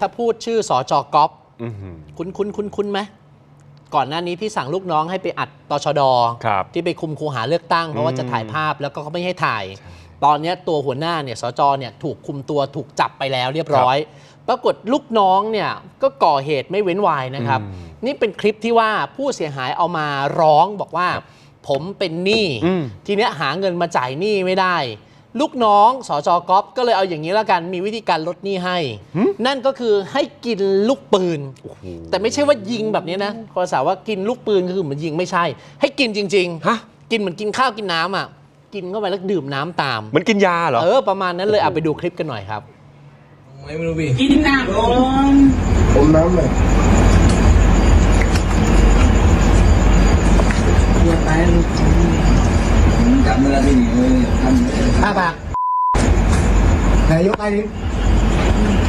ถ้าพูดชื่อสอจอก๊อฟอื้อหือคุ้นคุ้นคุ้นคุ้นไหมก่อนหน้านี้ที่สั่งลูกน้องให้ไปอัดตชดครับที่ไปคุมคูหาเลือกตั้งเพราะว่าอืมจะถ่ายภาพแล้วก็เขาไม่ให้ถ่าย ตอนเนี้ยตัวหัวหน้าเนี่ยสจเนี่ยถูกคุมตัวถูกจับไปแล้วเรียบร้อย ปรากฏลูกน้องเนี่ยก็ก่อเหตุไม่เว้นวายนะครับอืมนี่เป็นคลิปที่ว่าผู้เสียหายเอามาร้องบอกว่า ผมเป็นหนี้อืมทีเนี้ยหาเงินมาจ่ายหนี้ไม่ได้ ลูกน้องสจก๊อฟก็เลยเอาอย่างนี้แล้วกันมีวิธีการลดหนี้ให้ นั่นก็คือให้กินลูกปืน แต่ไม่ใช่ว่ายิงแบบนี้นะภาษาว่ากินลูกปืนก็คือเหมือนยิงไม่ใช่ ให้กินจริงฮะกินเหมือนกินข้าวกินน้ำอะกินเข้าไปแล้วดื่มน้ำตามเหมันกินยาเหรอเออประมาณนั้นเลยเอาไปดูคลิปกันหน่อยครับไม่รู้พี่กินน้ำก่อนผมน้ำเลยอย่าไป ลาไม่ดีเลยทำอ้าปากนายกไปดิ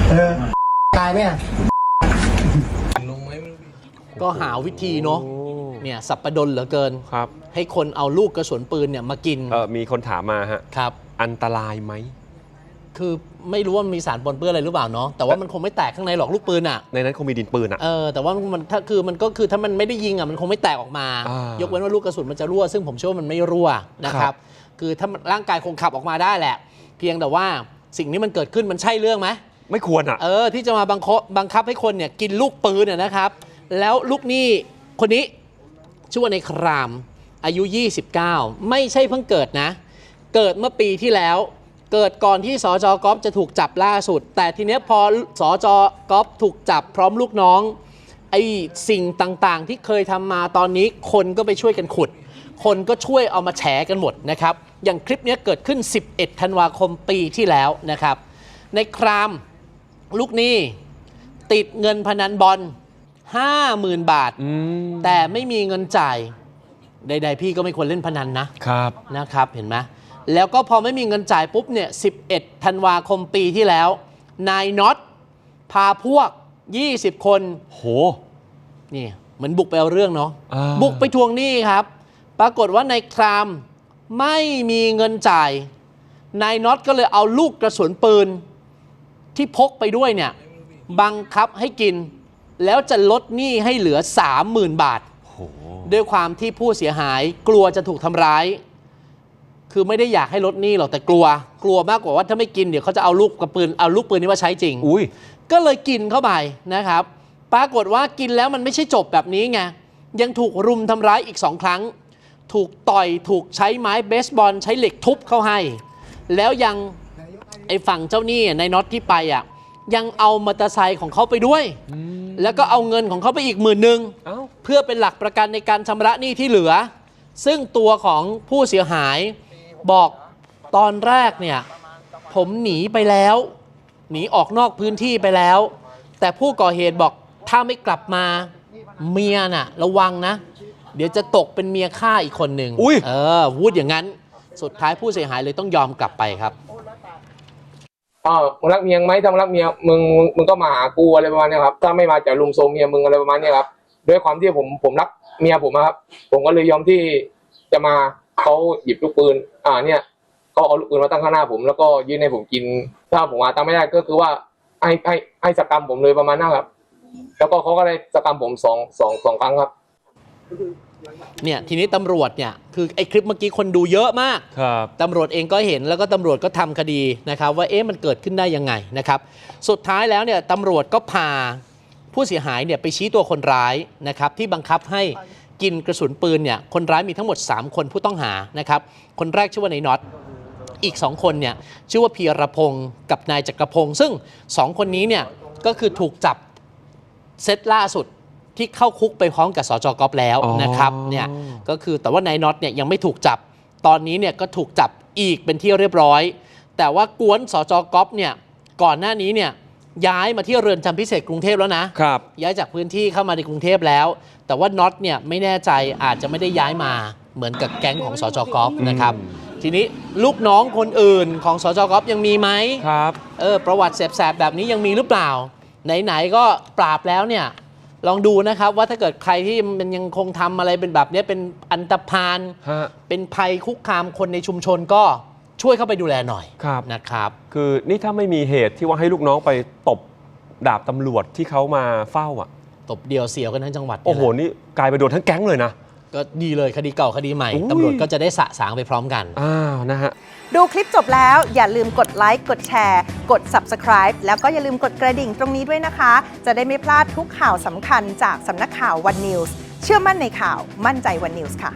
เออตายไหมอะลงไหมไม่รู้ก็หาวิธีเนาะเนี่ยสับประดนเหลือเกิน ครับ ให้คนเอาลูกกระสุนปืนเนี่ยมากินเออมีคนถามมาฮะ ครับ อันตรายไหม คือ ไม่รู้ว่ามันมีสารปนเปื้อนอะไรหรือเปล่าเนาะแต่ว่ามันคงไม่แตกข้างในหรอกลูกปืนอะในนั้นคงมีดินปืนอะ เออแต่ว่ามันถ้าคือมันก็คือถ้ามันไม่ได้ยิงอะมันคงไม่แตกออกมา อ่ายยกเว้นว่าลูกกระสุนมันจะรั่ว ซึ่งผมเชื่อว่ามันไม่รั่วนะคครัรับ บ คือถ้ามันร่างกายคงขับออกมาได้แหละ เพียงแต่ว่าสิ่งนี้มันเกิดขึ้นมันใช่เรื่องไหม ไม่ควรอะ เออที่จะมาบังคับบังคับให้คนเนี่ยกินลูกปืนเนี่ยนะครับ แล้วลูกหนี้คนนี้ชื่อว่าในครามอายุ 29 ไม่ใช่เพิ่งเกิดนะ เกิดเมื่อปีที่แล้ว เกิดก่อนที่สจก๊อฟจะถูกจับล่าสุด แต่ทีเนี้ยพอสจก๊อฟถูกจับพร้อมลูกน้องไอ้สิ่งต่างๆ ที่เคยทำมาตอนนี้คนก็ไปช่วยกันขุด คนก็ช่วยเอามาแฉกันหมดนะครับ อย่างคลิปเนี้ยเกิดขึ้น 11 ธันวาคมปีที่แล้วนะครับ ในครามลูกหนี้ติดเงินพนันบอล50,000 บาทอืมแต่ไม่มีเงินจ่าย ใด ๆ พี่ก็ไม่ควรเล่นพนันนะครับนะครับเห็นไหม แล้วก็พอไม่มีเงินจ่ายปุ๊บเนี่ย 11 ธันวาคมปีที่แล้ว นายน็อตพาพวก 20 คน โห นี่เหมือนบุกไปเอาเรื่องเนาะอ่าบุกไปทวงหนี้ครับ ปรากฏว่านายครามไม่มีเงินจ่าย นายน็อตก็เลยเอาลูกกระสุนปืน ที่พกไปด้วยเนี่ย บังคับให้กิน แล้วจะลดหนี้ให้เหลือ 30,000 บาทโหด้วยความที่ผู้เสียหายกลัวจะถูกทำร้าย คือไม่ได้อยากให้ลดหนี้หรอกแต่กลัว กลัวมากกว่าว่าถ้าไม่กินเดี๋ยวเขาจะเอาลูกกระปืนเอาลูกปืนนี้มาใช้จริง อุ้ย ก็เลยกินเข้าไปนะครับ ปรากฏว่ากินแล้วมันไม่ใช่จบแบบนี้ไงยังถูกรุมทำร้ายอีกสองครั้ง ถูกต่อยถูกใช้ไม้เบสบอลใช้เหล็กทุบเข้าให้ แล้วยังไอ้ฝั่งเจ้าหนี้ในน็อตที่ไปอะยังเอามอเตอร์ไซค์ของเขาไปด้วย แล้วก็เอาเงินของเขาไปอีกหมื่นหนึ่งเอ้า เพื่อเป็นหลักประกันในการชำระหนี้ที่เหลือ ซึ่งตัวของผู้เสียหาย บอกตอนแรกเนี่ยผมหนีไปแล้ว หนีออกนอกพื้นที่ไปแล้ว แต่ผู้ก่อเหตุบอกถ้าไม่กลับมาเมียน่ะ ระวังนะ เดี๋ยวจะตกเป็นเมียฆ่าอีกคนหนึ่งอุ๊ยเออพูดอย่างนั้น สุดท้ายผู้เสียหายเลยต้องยอมกลับไปครับ อ๋อมึงรักเมียงไหมถ้ามึงรักเมียมึงมึงมึงก็มาหากูอะไรประมาณเนี้ยครับ ถ้าไม่มาจากลุมโซมเมียมึงอะไรประมาณเนี้ยครับ ด้วยความที่ผมผมรักเมียผมอะครับ ผมก็เลยยอมที่จะมาเขาหยิบลูกปืน อ่าเนี่ยเขาเอาลูกปืนมาตั้งข้างหน้าผม แล้วก็ยื่นให้ผมกิน ถ้าผมหาตังค์ไม่ได้ก็คือว่าให้ให้ให้สกรรมผมเลยประมาณนั้นครับ แล้วก็เขาก็ได้สกรรมผมสองสองสองครั้งครับ เนี่ยทีนี้ตำรวจเนี่ยคือไอ้คลิปเมื่อกี้คนดูเยอะมาก ครับตำรวจเองก็เห็นแล้วก็ตำรวจก็ทำคดีนะครับว่าเอ๊ะมันเกิดขึ้นได้ยังไงนะครับ สุดท้ายแล้วเนี่ยตำรวจก็พาผู้เสียหายเนี่ยไปชี้ตัวคนร้ายนะครับที่บังคับให้ กินกระสุนปืนเนี่ยคนร้ายมีทั้งหมด 3 คนผู้ต้องหานะครับ คนแรกชื่อว่านายน็อตอีก 2 คนเนี่ยชื่อว่าพีรพงศ์กับนายจักรพงศ์ซึ่ง 2 คนนี้เนี่ยก็คือถูกจับเซตล่าสุดที่เข้าคุกไปพร้อมกับสจกอฟแล้วอ๋อนะครับเนี่ยก็คือแต่ว่านายน็อตเนี่ยยังไม่ถูกจับ ตอนนี้เนี่ยก็ถูกจับอีกเป็นที่เรียบร้อย แต่ว่ากวนสจกอฟเนี่ยก่อนหน้านี้เนี่ย ย้ายมาที่เรือนจำพิเศษกรุงเทพแล้วนะครับ ย้ายจากพื้นที่เข้ามาในกรุงเทพแล้ว แต่ว่าน็อตเนี่ยไม่แน่ใจอาจจะไม่ได้ย้ายมาเหมือนกับแก๊งของสจกอฟนะครับทีนี้ลูกน้องคนอื่นของสจกอฟยังมีไหมครับ เออประวัติแสบๆแบบนี้ยังมีหรือเปล่า ไหนๆก็ปราบแล้วเนี่ยลองดูนะครับว่าถ้าเกิดใครที่มันยังคงทำอะไรเป็นแบบเนี้ยเป็นอันตรพาน ฮะ เป็นภัยคุกคามคนในชุมชนก็ ช่วยเข้าไปดูแลหน่อยครับ นะครับ คือนี่ถ้าไม่มีเหตุที่ว่าให้ลูกน้องไปตบดาบตำรวจที่เขามาเฝ้าอะ ตบเดียวเสียวกันทั้งจังหวัดโอ้โหนี่แหละนี่กลายไปโดนทั้งแก๊งเลยนะ ก็ดีเลยคดีเก่าคดีใหม่อุ้ย ตำรวจก็จะได้สะสางไปพร้อมกัน อ้าวนะฮะ ดูคลิปจบแล้วอย่าลืมกดไลค์ กดแชร์ กด Subscribe แล้วก็อย่าลืมกดกระดิ่งตรงนี้ด้วยนะคะ จะได้ไม่พลาดทุกข่าวสำคัญจากสำนักข่าว One News เชื่อมั่นในข่าวมั่นใจ One News ค่ะ